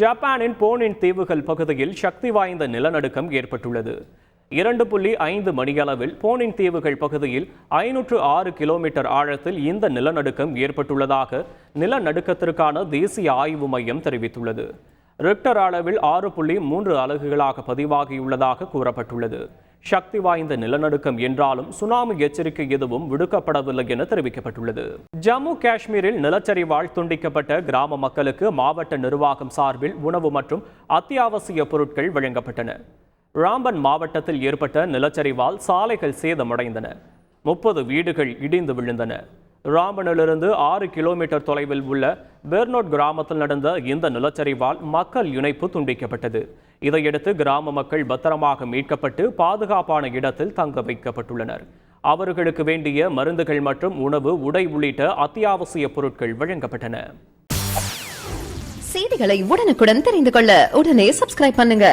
ஜப்பானின் போனின் தீவுகள் பகுதியில் சக்தி வாய்ந்த நிலநடுக்கம் ஏற்பட்டுள்ளது. இரண்டு புள்ளி ஐந்து மணியளவில் போனின் தீவுகள் பகுதியில் ஐநூற்று ஆறு கிலோமீட்டர் ஆழத்தில் இந்த நிலநடுக்கம் ஏற்பட்டுள்ளதாக நிலநடுக்கத்திற்கான தேசிய ஆய்வு மையம் தெரிவித்துள்ளது. ரிக்டர் அளவில் ஆறு புள்ளி மூன்று அலகுகளாக பதிவாகியுள்ளதாக கூறப்பட்டுள்ளது. சக்தி வாய்ந்த நிலநடுக்கம் என்றாலும் சுனாமி எச்சரிக்கை எதுவும் விடுக்கப்படவில்லை என தெரிவிக்கப்பட்டுள்ளது. ஜம்மு காஷ்மீரில் நிலச்சரிவால் துண்டிக்கப்பட்ட கிராம மக்களுக்கு மாவட்ட நிர்வாகம் சார்பில் உணவு மற்றும் அத்தியாவசிய பொருட்கள் வழங்கப்பட்டன. ராம்பன் மாவட்டத்தில் ஏற்பட்ட நிலச்சரிவால் சாலைகள் சேதமடைந்தன. முப்பது வீடுகள் இடிந்து விழுந்தன. ராம்பனிலிருந்து ஆறு கிலோமீட்டர் தொலைவில் உள்ள பெர்னோட் கிராமத்தில் நடந்த இந்த நிலச்சரிவால் மக்கள் இணைப்பு துண்டிக்கப்பட்டது. இதையடுத்து கிராம மக்கள் பத்திரமாக மீட்கப்பட்டு பாதுகாப்பான இடத்தில் தங்க வைக்கப்பட்டுள்ளனர். அவர்களுக்கு வேண்டிய மருந்துகள் மற்றும் உணவு உடை உள்ளிட்ட அத்தியாவசிய பொருட்கள் வழங்கப்பட்டன. செய்திகளை உடனுக்குடன் தெரிந்து கொள்ள உடனே சப்ஸ்கிரைப் பண்ணுங்க.